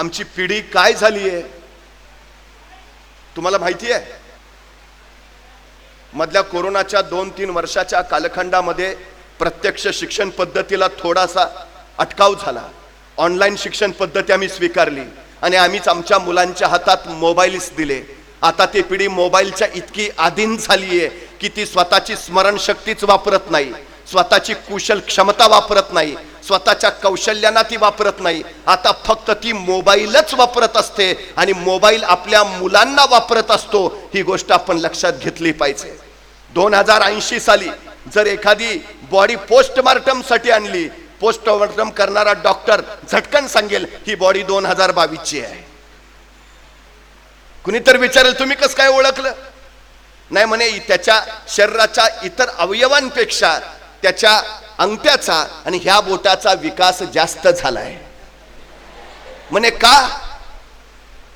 आमची पिढी काय झाली आहे? तुम्हाला माहिती आहे? मधल्या कोरोनाच्या दोन तीन वर्षाच्या कालखंडामध्ये प्रत्यक्ष शिक्षण पद्धतीला थोडासा अटकाव झाला. ऑनलाईन शिक्षण पद्धती आम्ही स्वीकारली आणि आम्हीच आमच्या मुलांच्या हातात मोबाईल्स दिले. आता ती पिढी मोबाईलच्या इतकी आधीन झाली आहे की ती स्वतःची स्मरणशक्तीच वापरत नाही. स्वतःची कुशल क्षमता वापरत नाही. स्वतःच्या कौशल्यांना ती वापरत नाही. आता फक्त ती मोबाईलच वापरत असते आणि मोबाईल आपल्या मुलांना वापरत असतो ही गोष्ट आपण लक्षात घेतली पाहिजे. दोन हजार ऐंशी साली जर एखादी बॉडी पोस्टमार्टमसाठी आणली पोस्टमार्टम करणारा डॉक्टर झटकन सांगेल ही बॉडी दोन हजार बावीसची आहे. कुणीतर विचारेल तुम्ही कसं काय ओळखलं? नाही म्हणे त्याच्या शरीराच्या इतर अवयवांपेक्षा त्याच्या अंगठ्याचा आणि ह्या बोटाचा विकास जास्त झालाय. म्हणे का?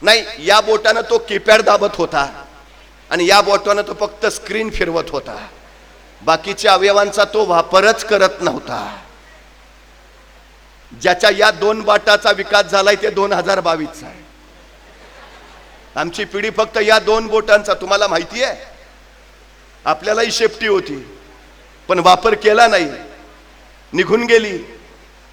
नाही या बोटानं तो कीपॅड दाबत होता आणि या बोटानं तो फक्त स्क्रीन फिरवत होता. बाकीच्या अवयवांचा तो वापरच करत नव्हता. ज्याच्या या दोन बाटाचा विकास झालाय ते दोन हजार बावीसचा आहे. आमची पिढी फक्त या दोन बोटांचा तुम्हाला माहिती आहे आपल्यालाही शेपटी होती. पण वापर केला नाही. निघून गेली.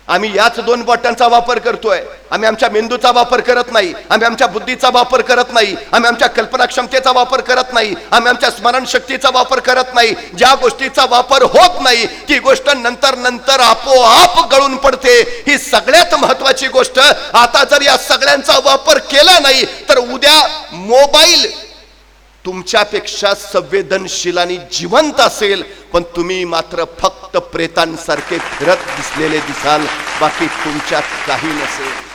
आम्ही याच दोन बोटांचा वापर करतोय. आम्ही आमच्या मेंदूचा वापर करत नाही. आम्ही आमच्या बुद्धीचा वापर करत नाही. आम्ही आमच्या कल्पनाक्षमतेचा वापर करत नाही. आम्ही आमच्या स्मरणशक्तीचा वापर करत नाही. ज्या गोष्टीचा वापर होत नाही ती गोष्ट नंतर नंतर आपोआप गळून पडते. ही सगळ्यात महत्वाची गोष्ट. आता जर या सगळ्यांचा वापर केला नाही तर उद्या मोबाईल तुमच्यापेक्षा संवेदनशील आणि जिवंत असेल पण तुम्ही मात्र फक्त प्रेतांसारखे फिरत दिसलेले दिसाल बाकी तुमच्यात काही नसेल.